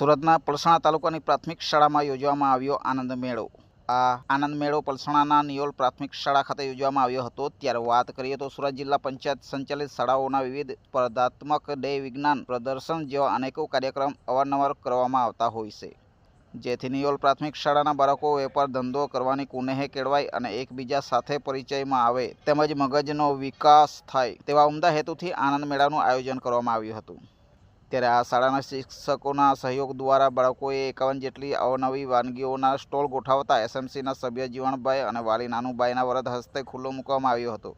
સુરતના પલસાણા તાલુકાની પ્રાથમિક શાળામાં યોજવામાં આવ્યો આનંદ મેળો. આ આનંદ મેળો પલસાણાના નિયોલ પ્રાથમિક શાળા ખાતે યોજવામાં આવ્યો હતો. ત્યારે વાત કરીએ તો સુરત જિલ્લા પંચાયત સંચાલિત શાળાઓના વિવિધ સ્પર્ધાત્મક ડે વિજ્ઞાન પ્રદર્શન જેવા અનેકો કાર્યક્રમ અવારનવાર કરવામાં આવતા હોય છે. જેથી નિયોલ પ્રાથમિક શાળાના બાળકો વેપાર ધંધો કરવાની કુનેહે કેળવાય અને એકબીજા સાથે પરિચયમાં આવે તેમજ મગજનો વિકાસ થાય તેવા ઉમદા હેતુથી આનંદ મેળાનું આયોજન કરવામાં આવ્યું હતું. ત્યારે આ શાળાના શિક્ષકોના સહયોગ દ્વારા બાળકોએ એકાવન જેટલી અવનવી વાનગીઓના સ્ટોલ ગોઠવતા એસએમસીના સભ્ય જીવણભાઈ અને વાલી નાનુભાઈના વરદ હસ્તે ખુલ્લો મૂકવામાં આવ્યો હતો.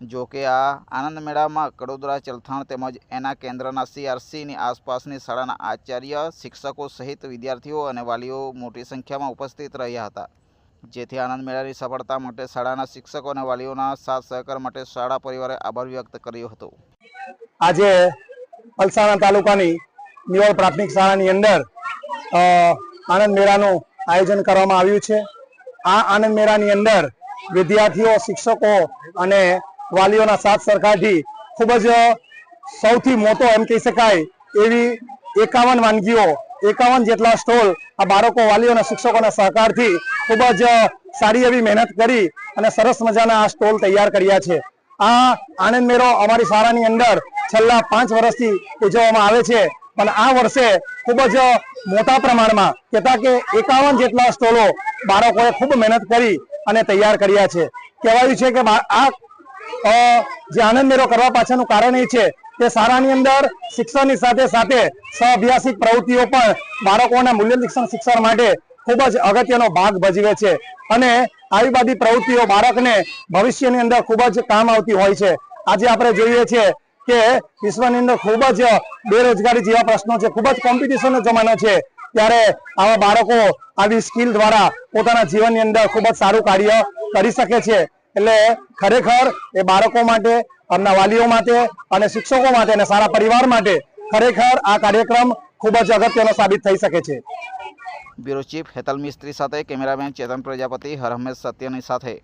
જો કે આ આનંદ મેળામાં કડોદરા, ચલથાણ તેમજ એના કેન્દ્રના સીઆરસીની આસપાસની શાળાના આચાર્ય, શિક્ષકો સહિત વિદ્યાર્થીઓ અને વાલીઓ મોટી સંખ્યામાં ઉપસ્થિત રહ્યા હતા. જેથી આનંદ મેળાની સફળતા માટે શાળાના શિક્ષકો અને વાલીઓના સાથ સહકાર માટે શાળા પરિવારે આભાર વ્યક્ત કર્યો હતો. આજે પલસાણા તાલુકાની નિવાળ પ્રાથમિક શાળાની અંદર આનંદ મેળાનું આયોજન કરવામાં આવ્યું છે. આ આનંદ મેળાની અંદર વિદ્યાર્થીઓ, શિક્ષકો અને વાલીઓના સાથ સરકારથી ખૂબ જ સૌથી મોટો એમ કહી શકાય એવી એકાવન વાનગીઓ, એકાવન જેટલા સ્ટોલ આ બાળકો, વાલીઓ અને શિક્ષકોના સહકારથી ખૂબ જ સારી એવી મહેનત કરી અને સરસ મજાના આ સ્ટોલ તૈયાર કર્યા છે. આ આનંદ મેળો અમારી શાળાની અંદર છેલ્લા પાંચ વર્ષથી ઉજવવામાં આવે છે. પણ આ વર્ષે ખૂબ જ મોટા પ્રમાણમાં કહેતા કે એકાવન જેટલા સ્ટોલો બાળકોએ ખૂબ મહેનત કરી અને તૈયાર કર્યા છે. કહેવાયું છે કે આ જે આનંદ મેળો કરવા પાછળનું કારણ એ છે કે શાળાની અંદર શિક્ષણની સાથે સાથે સહઅભ્યાસિક પ્રવૃત્તિઓ પણ બાળકોના મૂલ્ય શિક્ષણ શિક્ષણ માટે ખૂબ જ અગત્યનો ભાગ ભજવે છે. અને આવી બધી પ્રવૃત્તિઓ બાળકને ભવિષ્યની અંદર ખૂબ જ કામ આવતી હોય છે. આજે આપણે જોઈએ છીએ કે વિશ્વની અંદર ખૂબ જ બેરોજગારી જેવા પ્રશ્નો છે. ખૂબ જ કોમ્પિટિશનનો જમાનો છે. ત્યારે આવા બાળકો આવી સ્કિલ દ્વારા પોતાના જીવનની અંદર ખૂબ જ સારું કાર્ય કરી શકે છે. એટલે ખરેખર એ બાળકો માટે એમના વાલીઓ માટે અને શિક્ષકો માટે અને સારા પરિવાર માટે ખરેખર આ કાર્યક્રમ ખૂબ જ અગત્યનો સાબિત થઈ શકે છે. બ્યુરો ચીફ હેતલ મિસ્ત્રી સાથે કેમેરામેન ચેતન પ્રજાપતિ હર હંમેશ સત્યની સાથે